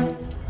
Música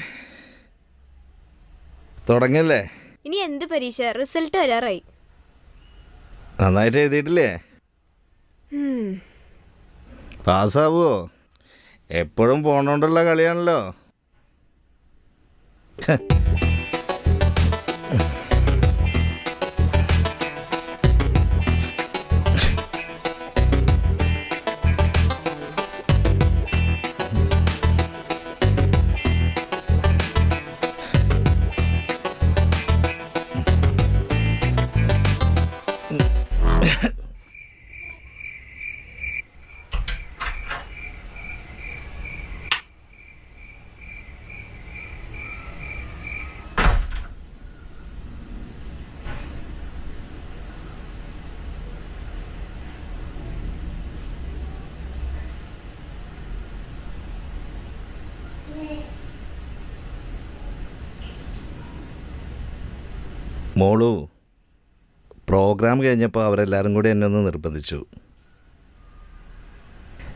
തുടങ്ങില്ലേ? ഇനി എന്ത് പരീക്ഷ? റിസൾട്ട് വരാറായി. നന്നായിട്ട് എഴുതിയിട്ടില്ലേ? പാസ്സാവോ പാസ്സാവുമോ എപ്പോഴും പോണോണ്ടുള്ള കളിയാണല്ലോ. മോളു പ്രോഗ്രാം കഴിഞ്ഞപ്പോൾ അവരെല്ലാവരും കൂടി എന്നെ ഒന്ന് നിർബന്ധിച്ചു.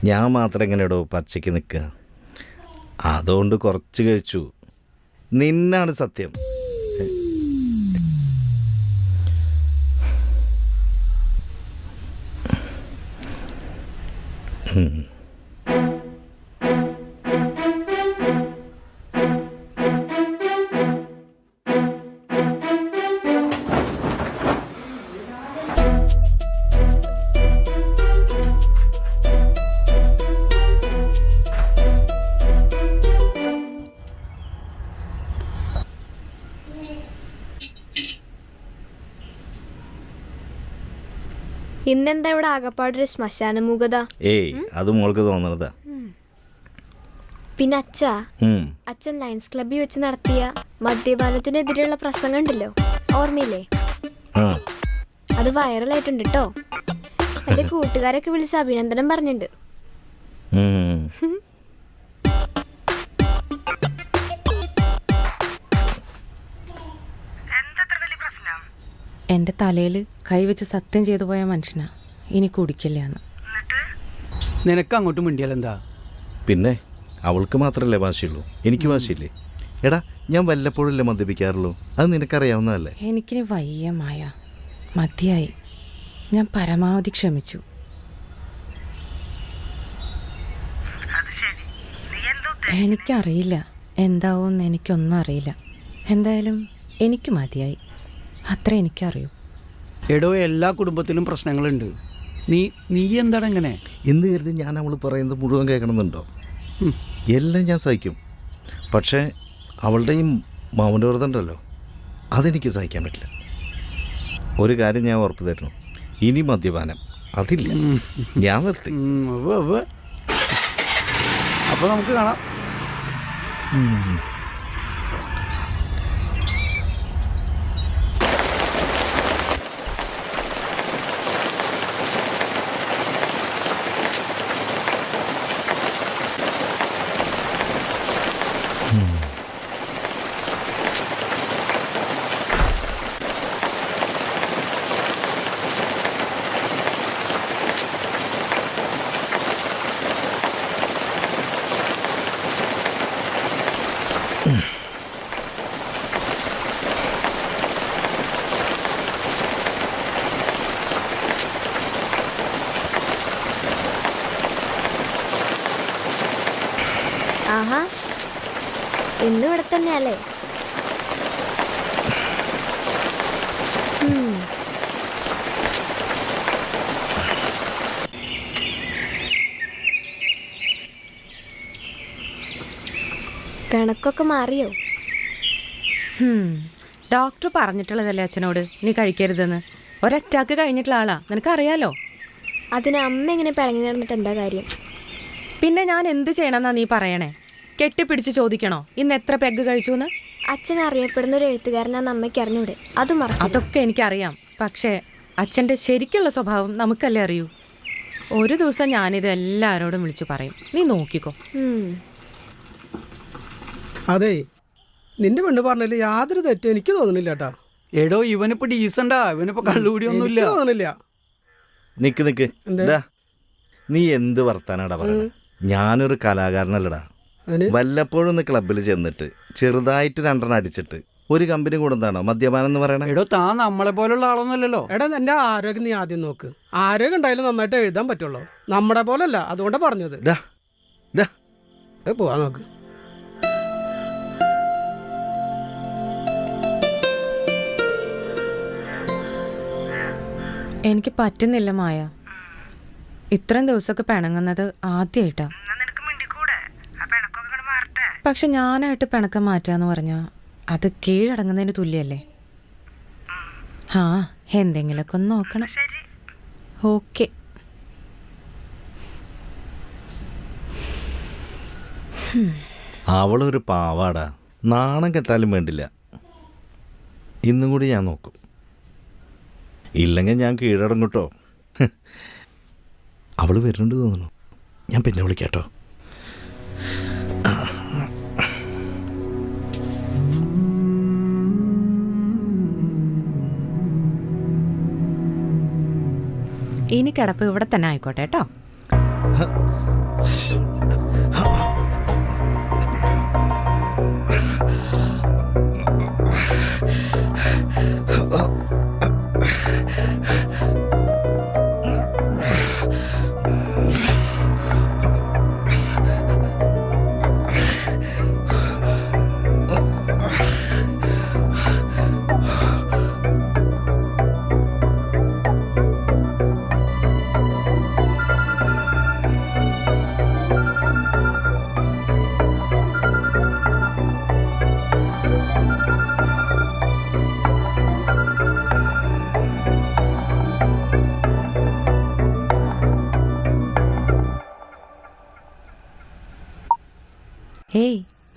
ഞാൻ മാത്രം എങ്ങനെയാടോ പച്ചയ്ക്ക് നിൽക്കുക. അതുകൊണ്ട് കുറച്ച് കഴിച്ചു. നിന്നാണ് സത്യം. ഉം. ഇന്നെന്താ ഇവിടെ ആകപ്പാടൊരു ശ്മശാന മുഖത ഏയ് അത് മോൾക്ക് തോന്നണതാ പിന്നെ അച്ഛ. അച്ഛൻ ലയൺസ് ക്ലബ്ബിൽ വെച്ച് നടത്തിയ മദ്യപാനത്തിനെതിരെയുള്ള പ്രസംഗം ഉണ്ടല്ലോ ഓർമ്മയില്ലേ? ആ. അത് വൈറലായിട്ടുണ്ട് കേട്ടോ എന്റെ കൂട്ടുകാരൊക്കെ വിളിച്ച് അഭിനന്ദനം പറഞ്ഞിട്ടുണ്ട് എന്റെ തലയിൽ കൈവച്ച് സത്യം ചെയ്തു പോയ മനുഷ്യനാ. ഇനി കുടിക്കില്ല എന്ന് നിനക്ക് അങ്ങോട്ട് മിണ്ടിയാലെന്താ? പിന്നെ അവൾക്ക് മാത്രമല്ലേ വാശിയുള്ളൂ. എനിക്ക് വാശിയില്ലേ? എടാ ഞാൻ വല്ലപ്പോഴല്ലേ മദ്യപിക്കാറുള്ളൂ? അത് നിനക്കറിയാവുന്നതല്ലേ? എനിക്കിനി വയ്യ മായ. മതിയായി. ഞാൻ പരമാവധി ക്ഷമിച്ചു. എനിക്കറിയില്ല. എന്താവും എനിക്കൊന്നും അറിയില്ല. എന്തായാലും എനിക്ക് മതിയായി. അത്ര എനിക്കറിയൂ. എടോ എല്ലാ കുടുംബത്തിലും പ്രശ്നങ്ങളുണ്ട്. നീ നീ എന്താണ് എങ്ങനെ എന്ന് കരുതി ഞാൻ അവൾ പറയുന്നത് മുഴുവൻ കേൾക്കണമെന്നുണ്ടോ? എല്ലാം ഞാൻ സഹിക്കും. പക്ഷേ അവളുടെ ഈ മൗനവ്രതം ഉണ്ടല്ലോ. അതെനിക്ക് സഹിക്കാൻ പറ്റില്ല. ഒരു കാര്യം ഞാൻ ഉറപ്പ് തരുന്നു. ഇനി മദ്യപാനം. അതില്ല. ഞാൻ നിർത്തി. ഉം, ഉവ്വ് ഉവ്വ്. അപ്പൊ നമുക്ക് കാണാം. ഇന്ന് ഇവിടെ തന്നെയല്ലേ. പിണക്കൊക്കെ മാറിയോ? ഡോക്ടർ പറഞ്ഞിട്ടുള്ളതല്ലേ അച്ഛനോട്? നീ കഴിക്കരുതെന്ന്. ഒരറ്റാക്ക് കഴിഞ്ഞിട്ടുള്ള ആളാ. നിനക്കറിയാലോ? അതിന് അമ്മ ഇങ്ങനെ പിണങ്ങി നടന്നിട്ട് എന്താ കാര്യം? പിന്നെ ഞാൻ എന്ത് ചെയ്യണമെന്നാ നീ പറയണേ? കെട്ടിപ്പിടിച്ച് ചോദിക്കണോ? ഇന്ന് എത്ര പെഗ് കഴിച്ചു എന്ന് അച്ഛൻ അറിയപ്പെടുന്ന ഒരു എഴുത്തുകാരനാണ് അമ്മയ്ക്ക് അറിഞ്ഞൂടെ. അത് മറക്കും അതൊക്കെ എനിക്കറിയാം. പക്ഷേ അച്ഛന്റെ ശരിക്കുള്ള സ്വഭാവം നമുക്കല്ലേ അറിയൂ? ഒരു ദിവസം ഞാനിത് എല്ലാവരോടും വിളിച്ചു പറയും. നീ നോക്കിക്കോ. അതെ നിന്റെ പെണ്ണ് പറഞ്ഞതിൽ യാതൊരു തെറ്റും എനിക്ക് തോന്നുന്നില്ല കേട്ടാ എടോ ഇവനിപ്പോ ഡീസന്റാ ഇവനിപ്പോ കള്ളുകൂടിയൊന്നുമില്ല. എനിക്ക് തോന്നുന്നില്ല നിക്ക് നിക്ക്. എന്താ? നീ എന്ത് വർത്താനാടാ പറയുന്നത് ഞാനൊരു കലാകാരനല്ലടാ. വല്ലപ്പോഴും ഒന്ന് ക്ലബിൽ ചെന്നിട്ട് ചെറുതായിട്ട് രണ്ടെണ്ണം അടിച്ചിട്ട് ഒരു കമ്പനി കൂടുന്നതാണോ മദ്യപാനം എന്ന് പറയണേ? എടോ താ നമ്മളെ പോലുള്ള ആളൊന്നുമല്ലല്ലോ. എടാ എന്റെ ആരോഗ്യം നീ ആദ്യം നോക്ക്. ആരോഗ്യം ഉണ്ടായാലും നന്നായിട്ട് എഴുതാൻ പറ്റുള്ളൂ. നമ്മുടെ പോലല്ല അതുകൊണ്ട് പറഞ്ഞത്. ഡാ ഡാ. ഏ, പോവാ നോക്ക്. എനിക്ക് പറ്റുന്നില്ല മായ. ഇത്രയും ദിവസമൊക്കെ പിണങ്ങുന്നത് ആദ്യമായിട്ടാ. പക്ഷെ ഞാനായിട്ട് പിണക്കം മാറ്റാന്ന് പറഞ്ഞാ അത് കീഴടങ്ങുന്നതിന് തുല്യല്ലേ? ആ എന്തെങ്കിലുമൊക്കെ ഒന്ന് നോക്കണം. ഓക്കെ. അവളൊരു പാവാടാ. നാണം കെട്ടാലും വേണ്ടില്ല. ഇന്നും കൂടി ഞാൻ നോക്കും. ഇല്ലെങ്കിൽ ഞാൻ കീഴടങ്ങും കേട്ടോ. അവൾ വരുന്നുണ്ട് തോന്നുന്നു. ഞാൻ പിന്നെ വിളിക്കാട്ടോ. ഇനി കിടപ്പ് ഇവിടെ തന്നെ ആയിക്കോട്ടെ കേട്ടോ.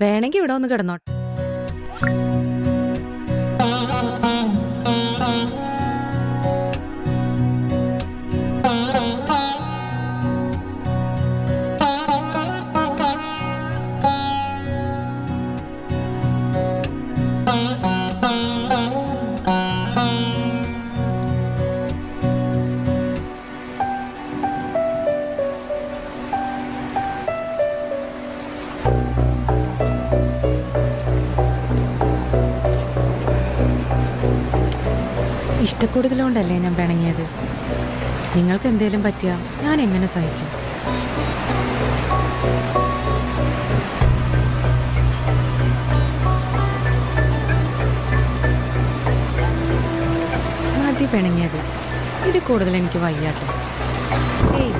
വേണമെങ്കിൽ ഇവിടെ ഒന്ന് കിടന്നോട്ടെ. ഇഷ്ടക്കൂടുതലുകൊണ്ടല്ലേ ഞാൻ പിണങ്ങിയത്? നിങ്ങൾക്ക് എന്തേലും പറ്റിയ ഞാൻ എങ്ങനെ സഹിക്കും? മതി പിണങ്ങിയത് ഇത് കൂടുതൽ എനിക്ക് വയ്യാത്ത. ഏയ്